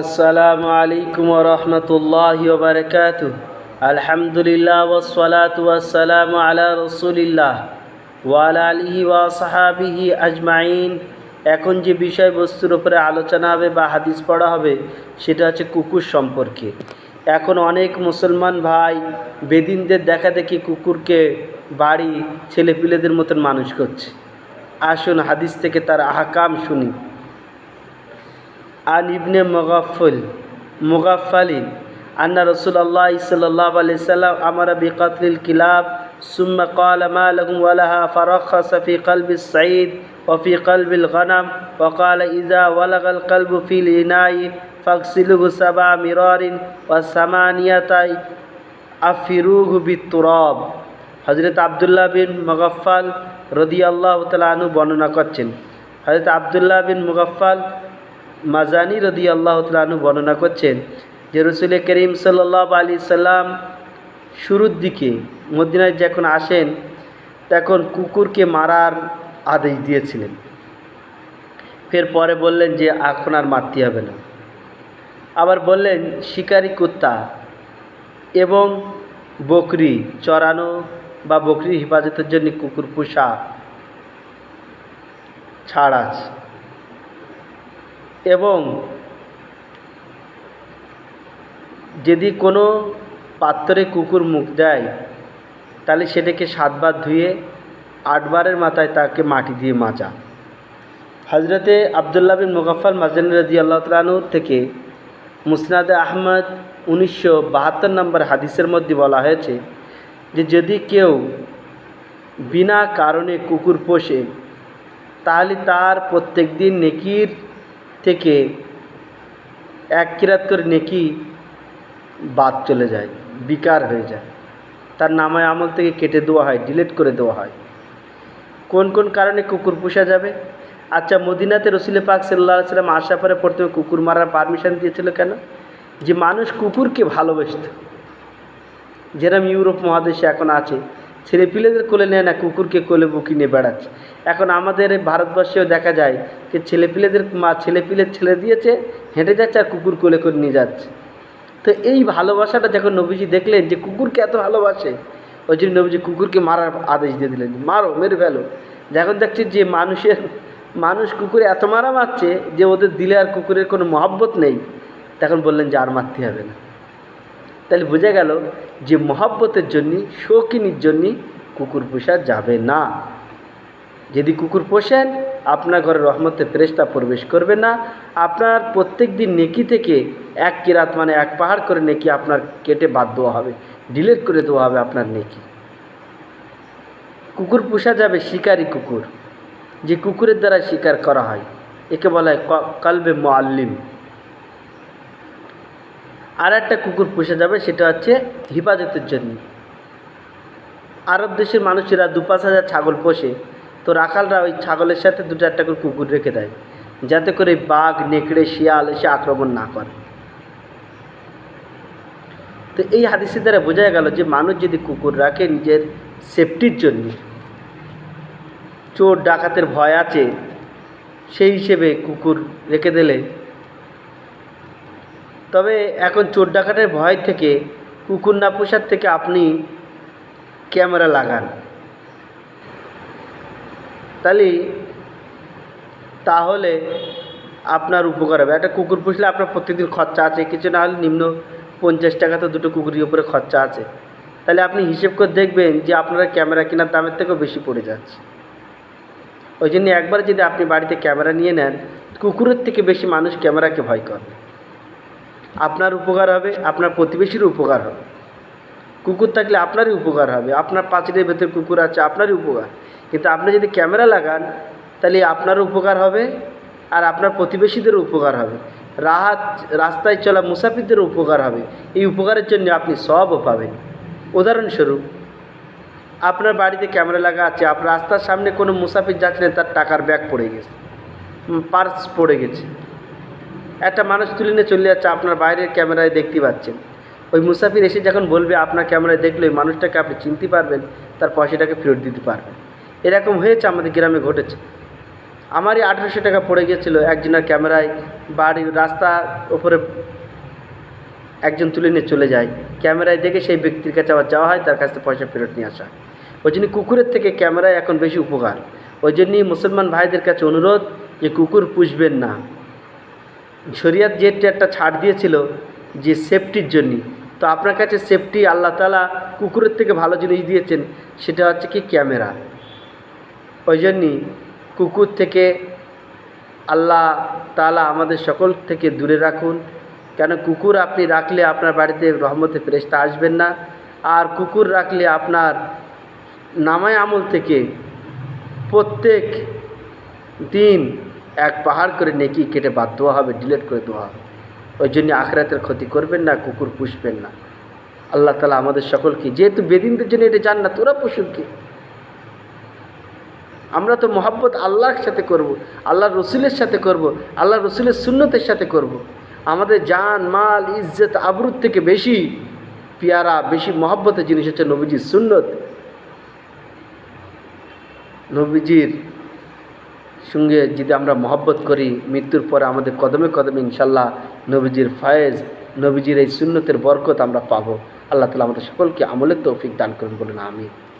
আসসালামু আলাইকুম রহমতুল্লাহ বারকাত আলহামদুলিল্লাহ ওসলাত ওয়াসালাম আলা রসুলিল্লাহ ওয়ালা আলিহি ওয়া সাহাবিহি আজমাইন। এখন যে বিষয়বস্তুর উপরে আলোচনা হবে বা হাদিস পড়া হবে, সেটা হচ্ছে কুকুর সম্পর্কে। এখন অনেক মুসলমান ভাই বেদিনদের দেখা দেখি কুকুরকে বাড়ি ছেলেপিলেদের মতন মানুষ করছে। আসুন হাদিস থেকে তার আহকাম শুনি। عن ابن مغفل مغفل أن رسول الله صلى الله عليه وسلم أمر بقتل الكلاب ثم قال ما لهم ولها فرخص في قلب السعيد وفي قلب الغنم وقال إذا ولغ القلب في الإناء فاغسله سبع مرار وثمانية أفروه بالتراب হজরত আবদুল্লাহ বিন মুগফাল রদি আল্লাহ তালু বর্ণনা করছেন হজরত আবদুল্লাহ বিন মুগফাল মাজানি রদি আল্লাহ তালু বর্ণনা করছেন যে রসুল করিম সাল্লাহ আলি সাল্লাম শুরুর দিকে মদিনায় যখন আসেন, তখন কুকুরকে মারার আদেশ দিয়েছিলেন। ফের পরে বললেন যে এখন আর মারতে হবে না। আবার বললেন, শিকারি, কুত্তা এবং বকরি চড়ানো বা বকরির হেফাজতের জন্য কুকুর পোষা ছাড় আছে। এবং যদি কোনো পাত্রে কুকুর মুখ দেয়, তাহলে সেটাকে সাতবার ধুয়ে আটবারের মাথায় তাকে মাটি দিয়ে মাজা। হজরতে আবদুল্লাহ বিন মুগাফাল মাজান রাজি আল্লাহ তালুর থেকে মুসনাদ আহমদ উনিশশো বাহাত্তর নম্বর হাদিসের মধ্যে বলা হয়েছে যে, যদি কেউ বিনা কারণে কুকুর পোষে, তাহলে তার প্রত্যেক দিন নেকির থেকে এক কিরাত করে নেকি বাদ চলে যায়, বিকার হয়ে যায়। তার নামায় আমল থেকে কেটে দেওয়া হয় ডিলিট করে দেওয়া হয়। কোন কোন কারণে কুকুর পোষা যাবে? আচ্ছা মদিনাতে রসুল পাক সাল্লাহ সাল্লাম আসার পরে প্রথমে কুকুর মারার পারমিশন দিয়েছিল কেন? যে মানুষ কুকুরকে ভালোবাসত। যেরকম ইউরোপ মহাদেশে এখন আছে ছেলে পিলেদের কোলে নেয় না, কুকুরকে কোলে বুকি নিয়ে বেড়াচ্ছে। এখন আমাদের ভারতবর্ষেও দেখা যায় যে ছেলে পিলেদের মা ছেলে পিলের ছেলে দিয়েছে, হেঁটে যাচ্ছে আর কুকুর কোলে করে নিয়ে যাচ্ছে। তো এই ভালোবাসাটা যখন নবীজি দেখলেন যে কুকুরকে এত ভালোবাসে, ওই জন্য নবীজি কুকুরকে মারার আদেশ দিয়ে দিলেন মারো, মেরে ফেলো। যখন দেখছি যে মানুষের, মানুষ কুকুরে এত মারা মারছে যে ওদের দিলে আর কুকুরের কোনো মহাব্বত নেই, তখন বললেন যে আর মারতে হবে না। তাহলে বোঝা গেল যে মহাব্বতের জন্য, শৌখিনীর জন্য কুকুর পোষা যাবে না। যদি কুকুর পোষেন, আপনার ঘরে রহমতে ফেরেস্তা প্রবেশ করবে না। আপনার প্রত্যেক দিন নেকি থেকে এক কিরাত মানে এক পাহাড় করে নেকি আপনার কেটে বাদ দেওয়া হবে, ডিলেট করে দেওয়া হবে আপনার নেকি। কুকুর পোষা যাবে শিকারি কুকুর, যে কুকুরের দ্বারা শিকার করা হয়। একে বলা হয় কালবে মোয়াল্লিম আর একটা কুকুর পুষে যাবে, সেটা হচ্ছে হেফাজতের জন্য। আরব দেশের মানুষেরা দু পাঁচ হাজার ছাগল পোষে, তো রাখালরা ওই ছাগলের সাথে দু চারটা করে কুকুর রেখে দেয়, যাতে করে বাঘ, নেকড়ে, শিয়াল এসে আক্রমণ না করে। তো এই হাদিসের দ্বারা বোঝা গেল যে মানুষ যদি কুকুর রাখে নিজের সেফটির জন্য, চোর, ডাকাতের ভয় আছে, সেই হিসেবে কুকুর রেখে দিলে তবে এখন চোর ডাকাতের ভয় থেকে, কুকুর না পোষার থেকে আপনি ক্যামেরা লাগান। তাহলে তাহলে আপনার উপকার হবে। একটা কুকুর পুষলে আপনার প্রত্যেকদিন খরচা আছে, কিছু না হলে নিম্ন পঞ্চাশ টাকা তো দুটো কুকুরের উপরে খরচা আছে। তাহলে আপনি হিসেব করে দেখবেন যে আপনার ক্যামেরা কেনার দামের থেকেও বেশি পড়ে যাচ্ছে। ওই জন্য একবার যদি আপনি বাড়িতে ক্যামেরা নিয়ে নেন, কুকুরের থেকে বেশি মানুষ ক্যামেরাকে ভয় করে আপনার উপকার হবে, আপনার প্রতিবেশীর উপকার হবে। কুকুর থাকলে আপনারই উপকার হবে, আপনার পাঁচিলের ভেতরে কুকুর আছে, আপনারই উপকার। কিন্তু আপনি যদি ক্যামেরা লাগান, তাহলে আপনারও উপকার হবে আর আপনার প্রতিবেশীদেরও উপকার হবে। রাহাত, রাস্তায় চলা মুসাফিরদেরও উপকার হবে। এই উপকারের জন্য আপনি সবও পাবেন। উদাহরণস্বরূপ, আপনার বাড়িতে ক্যামেরা লাগা আছে আপনার রাস্তার সামনে কোনো মুসাফির যাচ্ছিলেন তার টাকার ব্যাগ পড়ে গেছে পার্স পড়ে গেছে। একটা মানুষ তুলে নিয়ে চলে যাচ্ছে, আপনার বাইরের ক্যামেরায় দেখতে পাচ্ছেন। ওই মুসাফির এসে যখন বলবে, আপনার ক্যামেরায় দেখলে ওই মানুষটাকে আপনি চিনতে পারবেন, তার পয়সাটাকে ফেরত দিতে পারবেন। এরকম হয়েছে আমাদের গ্রামে ঘটেছে। আমারই আঠেরোশো টাকা পড়ে গিয়েছিল একজনের ক্যামেরায়, বাড়ির রাস্তা ওপরে একজন তুলে নিয়ে চলে যায়। ক্যামেরায় দেখে সেই ব্যক্তির কাছে আবার যাওয়া হয়, তার কাছ থেকে পয়সা ফেরত নিয়ে আসা ওই জন্য কুকুরের থেকে ক্যামেরায় এখন বেশি উপকার। ওই জন্যই মুসলমান ভাইদের কাছে অনুরোধ যে কুকুর পুষবেন না। শরিয়াত যে একটা ছাড় দিয়েছিল যে সেফটির জন্য। তো আপনার কাছে সেফটি আল্লাহ তালা কুকুরের থেকে ভালো জিনিস দিয়েছেন, সেটা হচ্ছে কি ক্যামেরা। ওই জন্যই কুকুর থেকে আল্লাহ তালা আমাদের সকল থেকে দূরে রাখুন। কেন কুকুর আপনি রাখলে আপনার বাড়িতে রহমতে ফেরেস্তা আসবেন না। আর কুকুর রাখলে আপনার নামায় আমল থেকে প্রত্যেক দিন এক পাহাড় করে নেকি কেটে বাদ দেওয়া হবে ডিলেট করে দেওয়া হবে ওই জন্য আখরাতের ক্ষতি করবেন না, কুকুর পুষবেন না আল্লাহ তালা আমাদের সকলকে, যেহেতু বেদিনদের জন্য এটা জান না তোরা পশুর কি আমরা তো মহাব্বত আল্লাহর সাথে করব। আল্লাহ রসুলের সাথে করব। আল্লাহ রসুলের সুন্নতের সাথে করব। আমাদের জান, মাল, ইজ্জত আবরুদ থেকে বেশি পেয়ারা, বেশি মহাব্বতের জিনিস হচ্ছে নবীজির সুন্নত নবীজির সঙ্গে যদি আমরা মহব্বত করি, মৃত্যুর পরে আমাদের কদমে কদমে ইনশাল্লাহ নবীজির ফায়েজ, নবীজির এই সুন্নতের বরকত আমরা পাবো। আল্লাহ তালা আমাদের সকলকে আমলের তৌফিক দান করুন বলুন আমি